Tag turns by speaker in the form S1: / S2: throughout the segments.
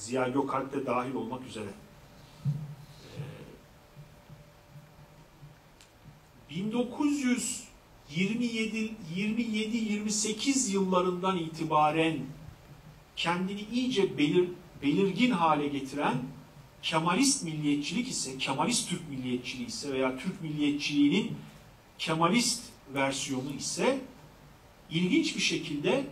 S1: Ziya Gökalp de dahil olmak üzere. Ee, 1927 27-28 yıllarından itibaren kendini iyice belir, belirgin hale getiren Kemalist milliyetçilik ise, Kemalist Türk milliyetçiliği ise veya Türk milliyetçiliğinin Kemalist versiyonu ise ilginç bir şekilde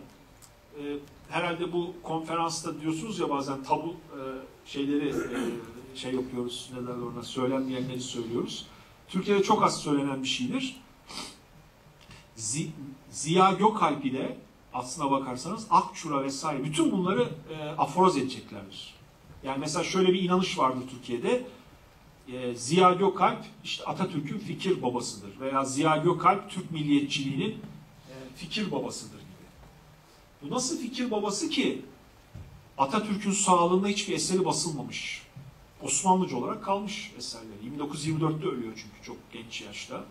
S1: e, herhalde bu konferansta diyorsunuz ya bazen tabu e, şeyleri e, şey yapıyoruz, ne derler söylenmeyenleri söylüyoruz. Türkiye'de çok az söylenen bir şeydir. Ziya Gökalp ile aslına bakarsanız Akçura vesaire bütün bunları e, aforoz edeceklerdir. Yani mesela şöyle bir inanış vardır Türkiye'de. E, Ziya Gökalp işte Atatürk'ün fikir babasıdır veya Ziya Gökalp Türk milliyetçiliğinin e, fikir babasıdır. Bu nasıl fikir babası ki Atatürk'ün sağlığında hiçbir eseri basılmamış. Osmanlıca olarak kalmış eserleri. 1924'te ölüyor çünkü çok genç yaşta.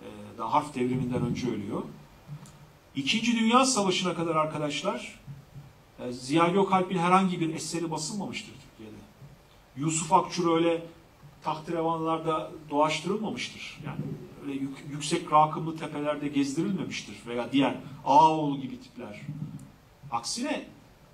S1: Ee, daha harf devriminden önce ölüyor. İkinci Dünya Savaşı'na kadar arkadaşlar e, Ziya Gökalp'in herhangi bir eseri basılmamıştır Türkiye'de. Yusuf Akçur öyle tahterevanlarda dolaştırılmamıştır. Yani öyle yük, yüksek rakımlı tepelerde gezdirilmemiştir veya diğer Ağaoğlu gibi tipler. Aksine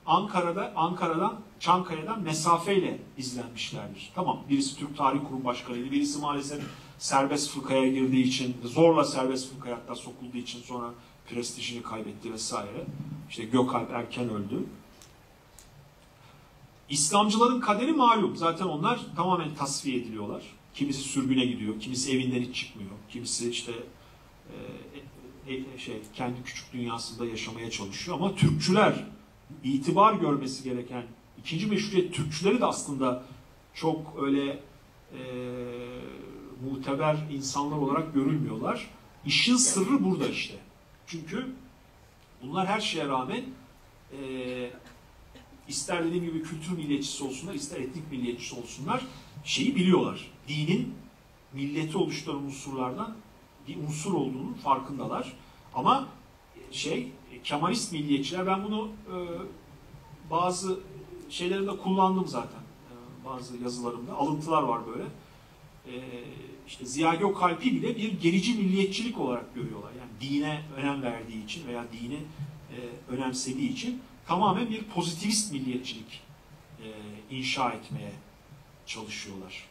S1: Ankara'da Ankara'dan Çankaya'dan mesafeyle izlenmişlerdir. Tamam birisi Türk Tarih Kurum Başkanıydı, birisi maalesef serbest fıkhaya girdiği için, zorla serbest fıkhaya hatta sokulduğu için sonra prestijini kaybetti vesaire. İşte Gökalp erken öldü. İslamcıların kaderi malum. Zaten onlar tamamen tasfiye ediliyorlar. Kimisi sürgüne gidiyor, kimisi evinden hiç çıkmıyor, kimisi işte e, şey kendi küçük dünyasında yaşamaya çalışıyor. Ama Türkçüler itibar görmesi gereken ikinci meşruiyet Türkçüleri de aslında çok öyle e, muteber insanlar olarak görülmüyorlar. İşin sırrı burada işte. Çünkü bunlar her şeye rağmen e, ister dediğim gibi kültür milliyetçisi olsunlar, ister etnik milliyetçisi olsunlar şeyi biliyorlar. Dinin milleti oluşturan unsurlardan bir unsur olduğunun farkındalar. Ama şey Kemalist milliyetçiler ben bunu e, bazı şeylerinde kullandım zaten. E, bazı yazılarımda. Alıntılar var böyle. E, işte Ziya Gökalp'i bile bir gerici milliyetçilik olarak görüyorlar. Yani dine önem verdiği için veya dini e, önemsediği için tamamen bir pozitivist milliyetçilik e, inşa etmeye çalışıyorlar.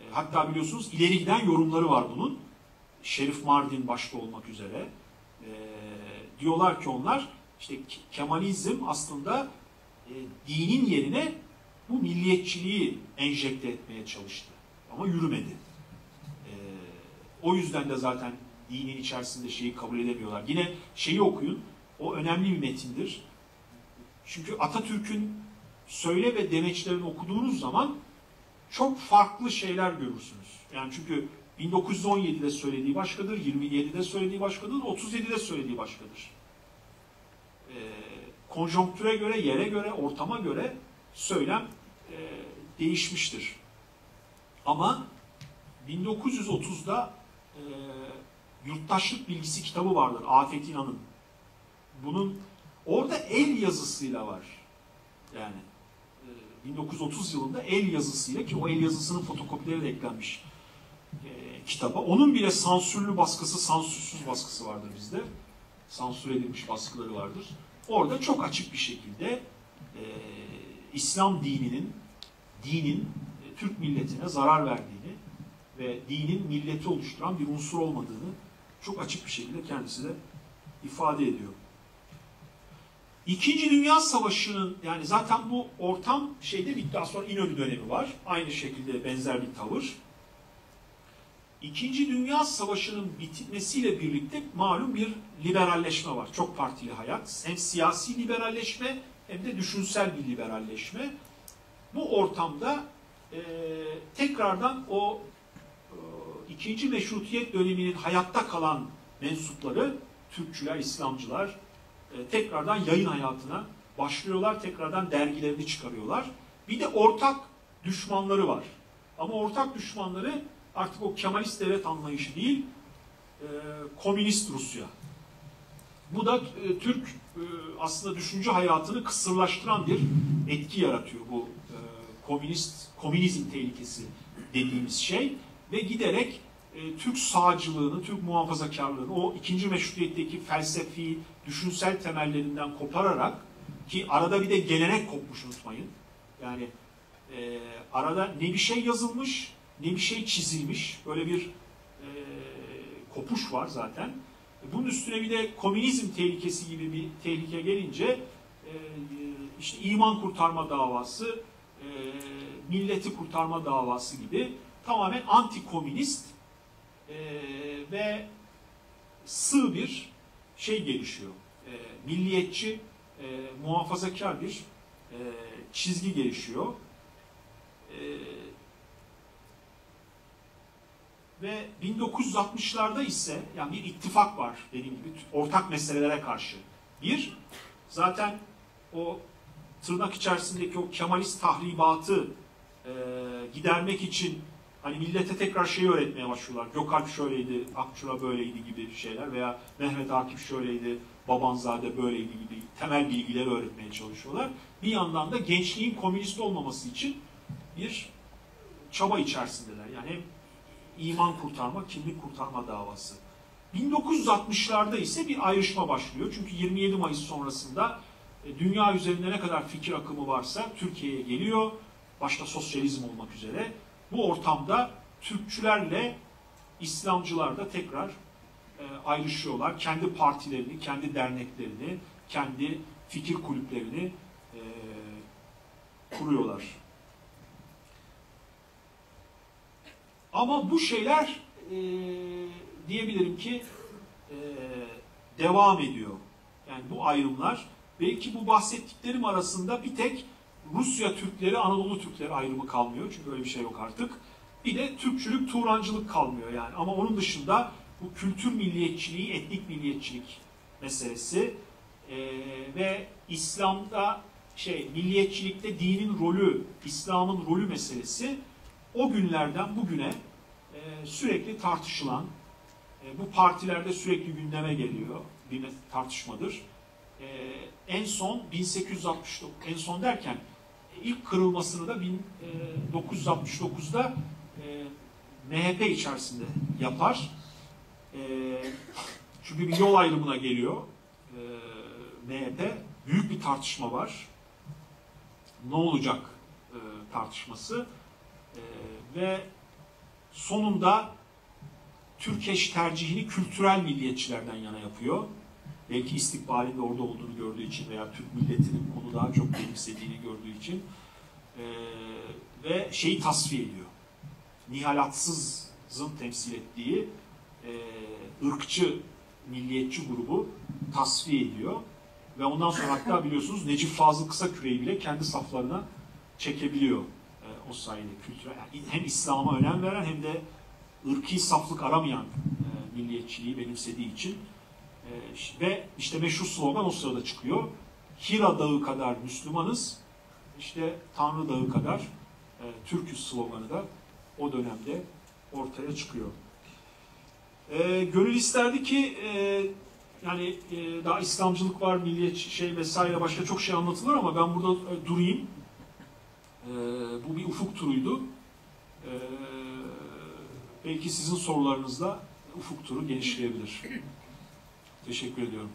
S1: E, hatta biliyorsunuz ileri giden yorumları var bunun. Şerif Mardin başta olmak üzere. E, diyorlar ki onlar işte Kemalizm aslında e, dinin yerine bu milliyetçiliği enjekte etmeye çalıştı. Ama yürümedi. E, o yüzden de zaten dinin içerisinde şeyi kabul edemiyorlar. Yine şeyi okuyun. O önemli bir metindir. Çünkü Atatürk'ün söyle ve demeçlerini okuduğunuz zaman çok farklı şeyler görürsünüz. Yani çünkü 1917'de söylediği başkadır, 27'de söylediği başkadır, 37'de söylediği başkadır. E, konjonktüre göre, yere göre, ortama göre söylem e, değişmiştir. Ama 1930'da e, Yurttaşlık Bilgisi kitabı vardır, Afet İnan'ın. Bunun orada el yazısıyla var. Yani e, 1930 yılında el yazısıyla ki o el yazısının fotokopileri de eklenmiş e, kitaba. Onun bile sansürlü baskısı, sansürsüz baskısı vardır bizde. Sansür edilmiş baskıları vardır. Orada çok açık bir şekilde e, İslam dininin dinin e, Türk milletine zarar verdiğini ve dinin milleti oluşturan bir unsur olmadığını çok açık bir şekilde kendisi de ifade ediyor. İkinci Dünya Savaşı'nın yani zaten bu ortam şeyde bitti. Az sonra İnönü dönemi var. Aynı şekilde benzer bir tavır. İkinci Dünya Savaşı'nın bitmesiyle birlikte malum bir liberalleşme var. Çok partili hayat. Hem siyasi liberalleşme hem de düşünsel bir liberalleşme. Bu ortamda e, tekrardan o e, ikinci meşrutiyet döneminin hayatta kalan mensupları, Türkçüler, İslamcılar e, tekrardan yayın hayatına başlıyorlar. Tekrardan dergilerini çıkarıyorlar. Bir de ortak düşmanları var. Ama ortak düşmanları artık o Kemalist devlet anlayışı değil, e, komünist Rusya. Bu da e, Türk e, aslında düşünce hayatını kısırlaştıran bir etki yaratıyor bu e, komünist komünizm tehlikesi dediğimiz şey ve giderek e, Türk sağcılığını, Türk muhafazakarlığını o ikinci meşrutiyetteki felsefi, düşünsel temellerinden kopararak ki arada bir de gelenek kopmuş unutmayın. Yani e, arada ne bir şey yazılmış, ne bir şey çizilmiş. Böyle bir e, kopuş var zaten. Bunun üstüne bir de komünizm tehlikesi gibi bir tehlike gelince e, işte iman kurtarma davası, e, milleti kurtarma davası gibi tamamen anti-komünist e, ve sığ bir şey gelişiyor. E, milliyetçi, e, muhafazakar bir e, çizgi gelişiyor. E, ve 1960'larda ise yani bir ittifak var dediğim gibi ortak meselelere karşı. Bir, zaten o tırnak içerisindeki o Kemalist tahribatı e, gidermek için hani millete tekrar şeyi öğretmeye başlıyorlar. Gökalp şöyleydi, Akçura böyleydi gibi şeyler veya Mehmet Akif şöyleydi, Babanzade böyleydi gibi temel bilgileri öğretmeye çalışıyorlar. Bir yandan da gençliğin komünist olmaması için bir çaba içerisindeler. Yani hem iman kurtarma, kimlik kurtarma davası. 1960'larda ise bir ayrışma başlıyor. Çünkü 27 Mayıs sonrasında e, dünya üzerinde ne kadar fikir akımı varsa Türkiye'ye geliyor. Başta sosyalizm olmak üzere. Bu ortamda Türkçülerle İslamcılar da tekrar e, ayrışıyorlar. Kendi partilerini, kendi derneklerini, kendi fikir kulüplerini e, kuruyorlar. Ama bu şeyler e, diyebilirim ki e, devam ediyor. Yani bu ayrımlar belki bu bahsettiklerim arasında bir tek Rusya Türkleri, Anadolu Türkleri ayrımı kalmıyor. Çünkü öyle bir şey yok artık. Bir de Türkçülük, Turancılık kalmıyor yani. Ama onun dışında bu kültür milliyetçiliği, etnik milliyetçilik meselesi e, ve İslam'da şey milliyetçilikte dinin rolü, İslam'ın rolü meselesi o günlerden bugüne e, sürekli tartışılan, e, bu partilerde sürekli gündeme geliyor bir tartışmadır. E, en son 1869, en son derken ilk kırılmasını da 1969'da e, MHP içerisinde yapar. E, çünkü bir yol ayrımına geliyor e, MHP. Büyük bir tartışma var. Ne olacak e, tartışması. Ve sonunda Türkeş tercihini kültürel milliyetçilerden yana yapıyor. Belki istikbalinde orada olduğunu gördüğü için veya Türk milletinin onu daha çok benimsediğini gördüğü için e, ve şeyi tasfiye ediyor. Nihalatsızın temsil ettiği e, ırkçı milliyetçi grubu tasfiye ediyor. Ve ondan sonra hatta biliyorsunuz Necip Fazıl Kısaküre'yi bile kendi saflarına çekebiliyor o sayede kültürel. Hem İslam'a önem veren hem de ırki saflık aramayan e, milliyetçiliği benimsediği için e, ve işte meşhur slogan o sırada çıkıyor. Hira Dağı kadar Müslümanız, işte Tanrı Dağı kadar e, Türküz sloganı da o dönemde ortaya çıkıyor. E, gönül isterdi ki e, yani e, daha İslamcılık var, milliyetçi şey vesaire başka çok şey anlatılır ama ben burada e, durayım. E, bu bir ufuk turuydu. E, belki sizin sorularınızla ufuk turu genişleyebilir. Teşekkür ediyorum.